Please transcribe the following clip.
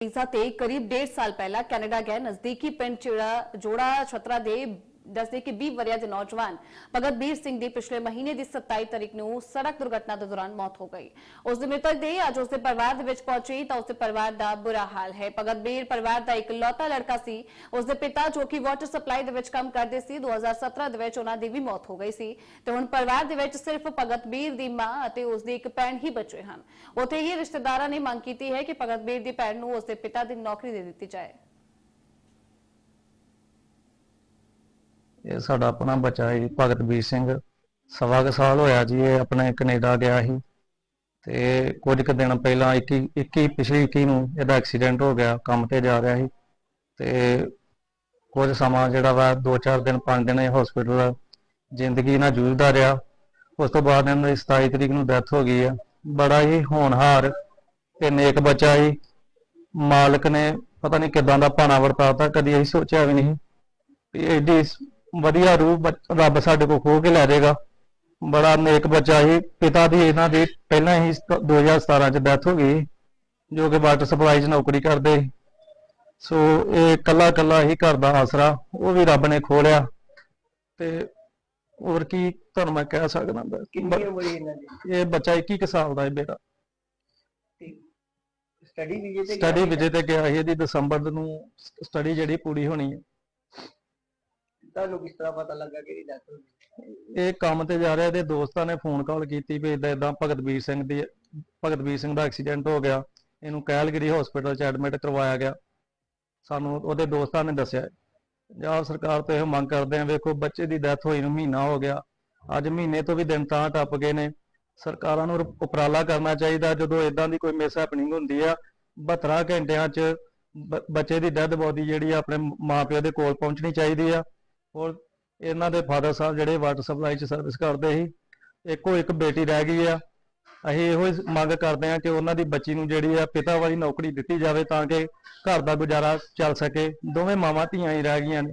Visa ਤੇ ਕਰੀਬ 1.5 ਸਾਲ ਪਹਿਲਾਂ ਕੈਨੇਡਾ ਗਏ ਨਜ਼ਦੀਕੀ ਪਿੰਡ ਚਿੜਾ ਜੋੜਾ ਛਤਰਾ ਦੇ ਦੱਸਦੇ ਕਿ 20 ਵਰਿਆ ਦੇ ਨੌਜਵਾਨ ਭਗਤਬੀਰ ਸਿੰਘ ਦੀ ਪਿਛਲੇ ਮਹੀਨੇ ਦੀ 27 ਤਰੀਕ ਨੂੰ ਸੜਕ ਦੁਰਘਟਨਾ ਦੇ ਦੌਰਾਨ ਮੌਤ ਹੋ ਗਈ। ਉਸ ਦੇ ਮ੍ਰਿਤਕ ਦੇ ਅੱਜ ਉਸ ਦੇ ਪਰਿਵਾਰ ਦੇ ਵਿੱਚ ਪਹੁੰਚੀ ਤਾਂ ਉਸ ਦੇ ਪਰਿਵਾਰ ਦਾ ਬੁਰਾ ਹਾਲ ਹੈ। ਭਗਤਬੀਰ ਪਰਿਵਾਰ ਦਾ ਇੱਕ ਲੜਕਾ ਸੀ। ਉਸ ਦੇ ਪਿਤਾ ਜੋ ਕਿ ਵਾਟਰ ਸਪਲਾਈ ਦੇ ਵਿੱਚ ਕੰਮ ਕਰਦੇ ਸੀ 2017 ਦੇ ਵਿੱਚ ਉਹਨਾਂ ਦੀ ਵੀ ਮੌਤ ਹੋ ਗਈ ਸੀ। ਤੇ ਹੁਣ ਪਰਿਵਾਰ ਦੇ ਵਿੱਚ ਸਿਰਫ ਭਗਤਬੀਰ ਦੀ ਮਾਂ ਅਤੇ ਉਸ ਦੀ ਇੱਕ ਭੈਣ ਹੀ ਬਚੇ ਹਨ। ਉੱਥੇ ਹੀ ਰਿਸ਼ਤੇਦਾਰਾਂ ਨੇ ਮੰਗ ਕੀਤੀ ਹੈ ਕਿ ਭਗਤਬੀਰ ਦੀ ਭੈਣ ਨੂੰ ਉਸ ਦੇ ਪਿਤਾ ਦੀ ਨੌਕਰੀ ਦੇ ਦਿੱਤੀ ਜਾਏ। ਇਹ ਸਾਡਾ ਆਪਣਾ ਬੱਚਾ ਜੀ ਭਗਤ ਵੀਰ ਸਿੰਘ। ਸਵਾ ਕੁ ਸਾਲ ਹੋਇਆ ਜੀ ਇਹ ਆਪਣੇ ਕੈਨੇਡਾ ਗਿਆ ਸੀ। ਤੇ ਕੁਝ ਕੁ ਦਿਨ ਪਹਿਲਾਂ 21 21 ਪਿਛਲੀ 21 ਨੂੰ ਇਹਦਾ ਐਕਸੀਡੈਂਟ ਹੋ ਗਿਆ, ਕੰਮ ਤੇ ਜਾ ਰਿਹਾ ਸੀ। ਤੇ ਕੁਝ ਸਮਾਂ ਜਿਹੜਾ ਵਾ 2-4 ਦਿਨ 5 ਦਿਨ ਇਹ ਹਸਪੀਟਲ ਜ਼ਿੰਦਗੀ ਨਾਲ ਜੂਝਦਾ ਰਿਹਾ। ਉਸ ਤੋਂ ਬਾਅਦ ਇਹਨਾਂ ਦੀ 27 ਤਰੀਕ ਨੂੰ ਡੈਥ ਹੋ ਗਈ ਆ। ਬੜਾ ਹੀ ਹੋਣਹਾਰ ਤੇ ਨੇਕ ਬੱਚਾ ਸੀ। ਮਾਲਕ ਨੇ ਪਤਾ ਨਹੀਂ ਕਿਦਾਂ ਦਾ ਭਾਣਾ ਵਰਤਾਤਾ, ਕਦੀ ਅਸੀਂ ਸੋਚਿਆ ਵੀ ਨਹੀਂ ਵੀ ਐਡੀ ਵਧੀਆ ਰੂਹ ਰੱਬ ਸਾਡੇ ਕੋਲ ਖੋ ਕੇ ਲੈ ਜਾਏਗਾ। ਬੜਾ ਨੇਕ ਬੱਚਾ ਸੀ ਪਿਤਾ ਦੀ ਇਹਨਾਂ ਦੀ ਪਹਿਲਾਂ ਹੀ 2017 ਚ ਡੈਥ ਹੋ ਗਈ ਜੋ ਕਿ ਵਾਟਰ ਸਪਲਾਈ 'ਚ ਨੌਕਰੀ ਕਰਦੇ। ਸੀ। ਸੋ ਇਹ ਕੱਲਾ ਕੱਲਾ ਹੀ ਘਰ ਦਾ ਆਸਰਾ ਉਹ ਵੀ ਰੱਬ ਨੇ ਖੋਲਿਆ ਤੇ ਹੋਰ ਕੀ ਤੁਹਾਨੂੰ ਮੈਂ ਕਹਿ ਸਕਦਾ ਬਸ। ਕਿੰਨੀ ਉਮਰ ਹੈ ਇਹਨਾਂ ਦੀ? ਇਹ ਬੱਚਾ 21 ਕੁ ਸਾਲ ਦਾ ਹੈ ਤੇ ਸਟੱਡੀ ਵੀਜ਼ੇ ਤੇ ਸਟੱਡੀ ਗਿਆ ਵਿਜੇ ਤੇ ਗਿਆ ਸੀ ਇਹਦੀ ਦਸੰਬਰ ਨੂੰ ਸਟੱਡੀ ਜਿਹੜੀ ਪੂਰੀ ਹੋਣੀ ਹੈ। ਤੁਹਾਨੂੰ ਕਿਸ ਤਰ੍ਹਾਂ ਪਤਾ ਲੱਗਾ ਕਿ ਇਹਦੀ ਡੈਥ ਹੋ ਗਈ? ਇਹ ਕੰਮ ਤੇ ਜਾ ਰਿਹਾ, ਇਹਦੇ ਦੋਸਤਾਂ ਨੇ ਫੋਨ ਕਾਲ ਕੀਤੀ ਵੀ ਇਦਾਂ ਇਦਾਂ ਭਗਤਵੀਰ ਸਿੰਘ ਦੀ ਭਗਤਵੀਰ ਸਿੰਘ ਦਾ ਐਕਸੀਡੈਂਟ ਹੋ ਗਿਆ। ਇਹਨੂੰ ਕੈਲਗਰੀ ਹਸਪੀਟਲ 'ਚ ਐਡਮਿਟ ਕਰਵਾਇਆ ਗਿਆ। ਸਾਨੂੰ ਉਹਦੇ ਦੋਸਤਾਂ ਨੇ ਦੱਸਿਆ। ਪੰਜਾਬ ਸਰਕਾਰ ਤੋਂ ਇਹ ਮੰਗ ਕਰਦੇ ਆ, ਵੇਖੋ ਬੱਚੇ ਦੀ ਡੈਥ ਹੋਈ ਨੂੰ ਮਹੀਨਾ ਹੋ ਗਿਆ। ਅੱਜ ਮਹੀਨੇ ਤੋਂ ਵੀ ਦਿਨ ਤਾਂ ਟੱਪ ਗਏ ਨੇ। ਸਰਕਾਰਾਂ ਨੂੰ ਉਪਰਾਲਾ ਕਰਨਾ ਚਾਹੀਦਾ। ਜਦੋਂ ਇਦਾਂ ਦੀ ਕੋਈ ਮਿਸ ਹੈਪਨਿੰਗ ਹੁੰਦੀ ਆ 72 ਘੰਟਿਆਂ 'ਚ ਬੱਚੇ ਦੀ ਡੈਡ ਬੋਡੀ ਜਿਹੜੀ ਆ ਆਪਣੇ ਮਾਪਿਓ ਦੇ ਕੋਲ ਪਹੁੰਚਣੀ ਚਾਹੀਦੀ ਆ। ਔਰ ਇਹਨਾਂ ਦੇ ਫਾਦਰ ਸਾਹਿਬ ਜਿਹੜੇ ਵਾਟਰ ਸਪਲਾਈ 'ਚ ਸਰਵਿਸ ਕਰਦੇ ਸੀ, ਇੱਕੋ ਇੱਕ ਬੇਟੀ ਰਹਿ ਗਈ ਆ। ਅਸੀਂ ਇਹੋ ਹੀ ਮੰਗ ਕਰਦੇ ਹਾਂ ਕਿ ਉਹਨਾਂ ਦੀ ਬੱਚੀ ਨੂੰ ਜਿਹੜੀ ਆ ਪਿਤਾ ਵਾਲੀ ਨੌਕਰੀ ਦਿੱਤੀ ਜਾਵੇ ਤਾਂ ਕਿ ਘਰ ਦਾ ਗੁਜ਼ਾਰਾ ਚੱਲ ਸਕੇ। ਦੋਵੇਂ ਮਾਵਾਂ ਧੀਆਂ ਹੀ ਰਹਿ ਗਈਆਂ ਨੇ।